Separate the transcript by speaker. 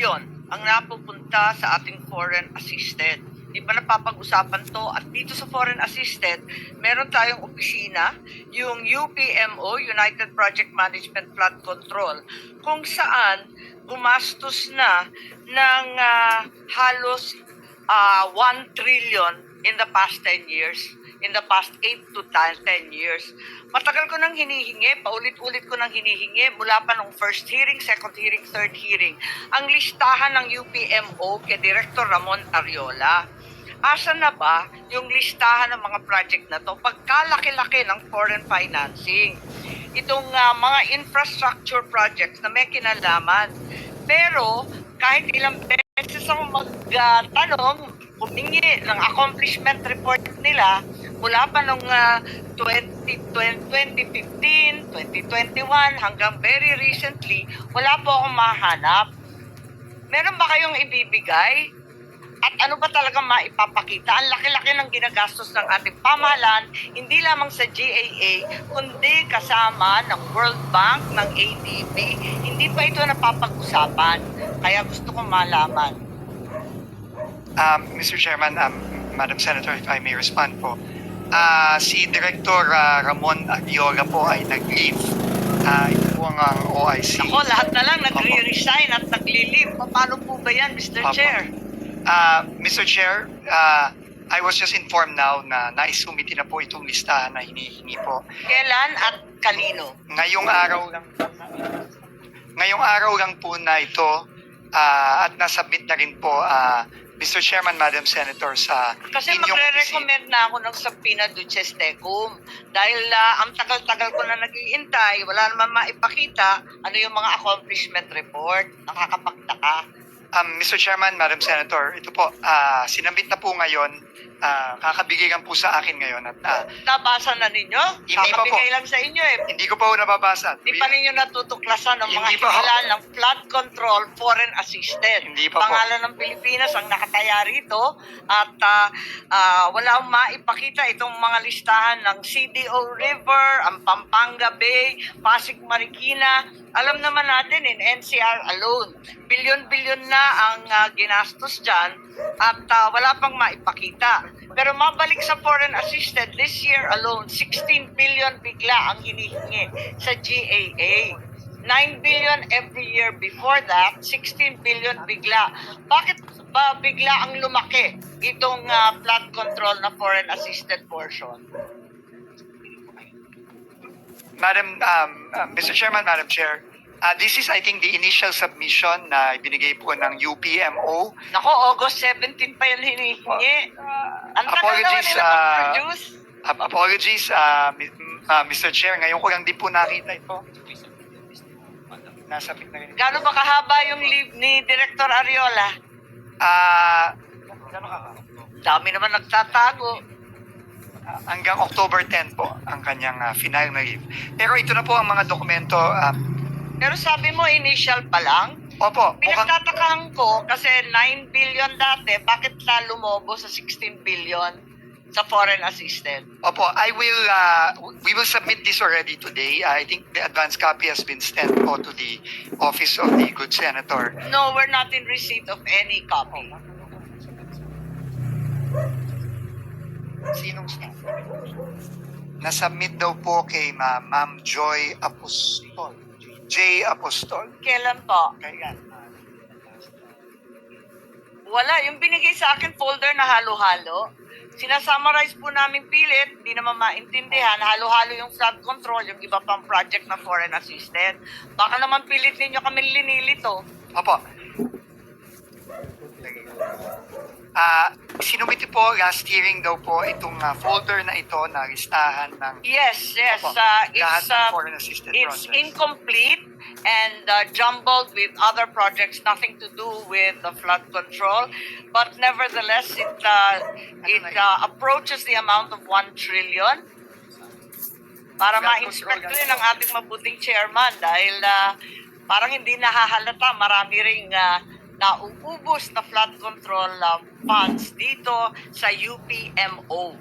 Speaker 1: trillion ang napupunta sa ating foreign assisted. Di ba napapag-usapan to? At dito sa foreign assisted, meron tayong opisina, yung UPMO, United Project Management Flood Control, kung saan gumastos na ng ah, halos ah, 1 trillion in the past 10 years in the past 8 to 10 years. Matagal ko nang hinihingi, paulit-ulit ko nang hinihingi mula pa nung first hearing, second hearing, third hearing. Ang listahan ng UPMO kay Director Ramon Ariola. Asa na ba yung listahan ng mga project na to pagkalaki-laki ng foreign financing? Itong ah, mga infrastructure projects na may kinalaman. Pero kahit ilang beses ako magtanong, humingi ng accomplishment report nila mula pa nung ah, 20, 2015, 2021 hanggang very recently, wala po akong mahanap. Meron ba kayong ibibigay? At ano ba talagang maipapakita? Ang laki-laki ng ginagastos ng ating pamahalaan, hindi lamang sa GAA, kundi kasama ng World Bank, ng ADB. Hindi pa ito napapag-usapan. Kaya gusto kong malaman.
Speaker 2: Um, Mr. Chairman, um, Madam Senator, if I may respond po. Ah, si Director ah, Ramon Aguiola po ay nag-leave. Ah, ito po ang ang OIC.
Speaker 1: Ako, lahat na lang nagre-resign at nagli-leave. Paano po ba yan, Mr.
Speaker 2: Opo.
Speaker 1: Chair?
Speaker 2: Ah, Mr. Chair, ah, I was just informed now na naisumiti na po itong listahan na hinihingi po.
Speaker 1: Kailan at kanino?
Speaker 2: Ngayong araw lang Ngayong araw lang po na ito ah, at nasubmit na rin po ah, Mr. Chairman, Madam Senator sa
Speaker 1: Kasi
Speaker 2: inyong
Speaker 1: magre-recommend na ako ng Sabina Duces Tecum. Dahil ah, ang tagal-tagal ko na naghihintay, wala naman maipakita ano yung mga accomplishment report. Nakakapagtaka.
Speaker 2: Um, Mr. Chairman, Madam Senator, ito po, ah, sinabit na po ngayon, ah, kakabigay lang po sa akin ngayon at ah,
Speaker 1: Nabasa na ninyo?
Speaker 2: Hindi pa po.
Speaker 1: Lang sa inyo eh.
Speaker 2: hindi ko pa po nababasa.
Speaker 1: Di pa ninyo natutuklasan ang mga
Speaker 2: Hindi
Speaker 1: hila ng flood control foreign assisted.
Speaker 2: Hindi pa po.
Speaker 1: Pangalan ng Pilipinas ang nakataya rito at ah, ah, wala akong maipakita itong mga listahan ng CDO River, ang Pampanga Bay, Pasig Marikina. Alam naman natin in NCR alone, bilyon-bilyon na ang ah, ginastos dyan at ah, wala pang maipakita. Pero mabalik sa foreign assisted, this year alone, 16 billion bigla ang hinihingi sa GAA. 9 billion every year before that, 16 billion bigla. Bakit ba bigla ang lumaki itong ah, flood control na foreign assisted portion?
Speaker 2: Madam, um, uh, Mr. Chairman, Madam Chair, uh, this is, I think, the initial submission na ibinigay po ng UPMO.
Speaker 1: Nako, August 17 pa yan hinihingi. Ang tagal naman
Speaker 2: apologies,
Speaker 1: nila
Speaker 2: ah,
Speaker 1: mag-produce.
Speaker 2: Um, apologies, uh, uh, Mr. Chair, ngayon ko lang din po nakita ito. Nasabit na rin.
Speaker 1: Gano'n ba kahaba yung leave ni Director Ariola?
Speaker 2: Ah,
Speaker 1: Dami naman nagtatago.
Speaker 2: hanggang October 10 po ang kanyang ah, final na leave. Pero ito na po ang mga dokumento. um,
Speaker 1: Pero sabi mo, initial pa lang.
Speaker 2: opo,
Speaker 1: Pinagtatakahan ko kasi 9 billion dati, bakit na lumobo sa 16 billion sa foreign assisted?
Speaker 2: opo, I will, uh, we will submit this already today. I think the advance copy has been sent po to the office of the good senator.
Speaker 1: No, we're not in receipt of any copy.
Speaker 2: Sinong staff? Nasubmit daw po kay Ma- Ma'am Joy Apostol. J. Apostol.
Speaker 1: Kailan po?
Speaker 2: Kaya,
Speaker 1: Wala. Yung binigay sa akin folder na halo-halo, sinasummarize po namin pilit, hindi naman maintindihan, halo-halo yung flood control, yung iba pang project na foreign assisted. Baka naman pilit ninyo kami linilito.
Speaker 2: Opo. Ah, sinumiti po last hearing daw po itong ah, folder na ito na listahan ng
Speaker 1: Yes, yes.
Speaker 2: Opo.
Speaker 1: Uh, it's, uh,
Speaker 2: foreign assisted
Speaker 1: it's
Speaker 2: projects.
Speaker 1: incomplete and uh, jumbled with other projects, nothing to do with the flood control. But nevertheless, it uh, it uh, approaches the amount of 1 trillion. Para ma-inspect rin ang ating mabuting chairman dahil uh, parang hindi nahahalata, marami ring uh, nauubos na flood control uh, funds dito sa UPMO.